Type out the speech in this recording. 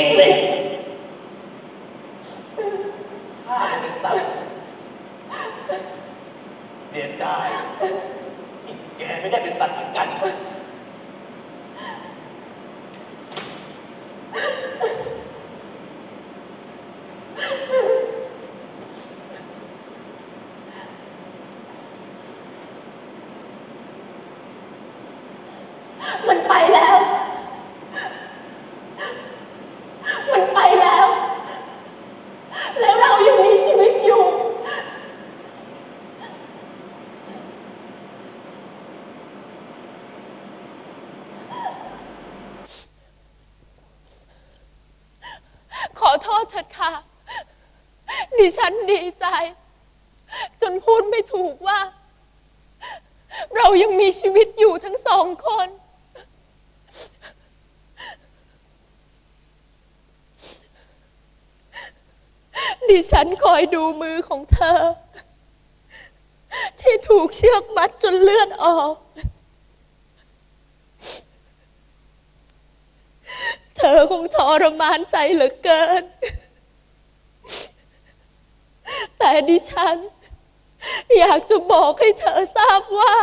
ริงๆเลยข้าเป็นสัตว์เสียดายที่แกไม่ได้เป็นสัตว์เหมือนกันมันไปแล้ว มันไปแล้ว แล้วเรายังมีชีวิตอยู่ ขอโทษ เถิดค่ะ ดิฉันดีใจ จนพูดไม่ถูกว่า เรายังมีชีวิตอยู่ทั้งสองคน ดิฉันคอยดูมือของเธอ ที่ถูกเชือกมัดจนเลือดออกเธอคงทรมานใจเหลือเกิน แต่ดิฉัน อยากจะบอกให้เธอทราบว่า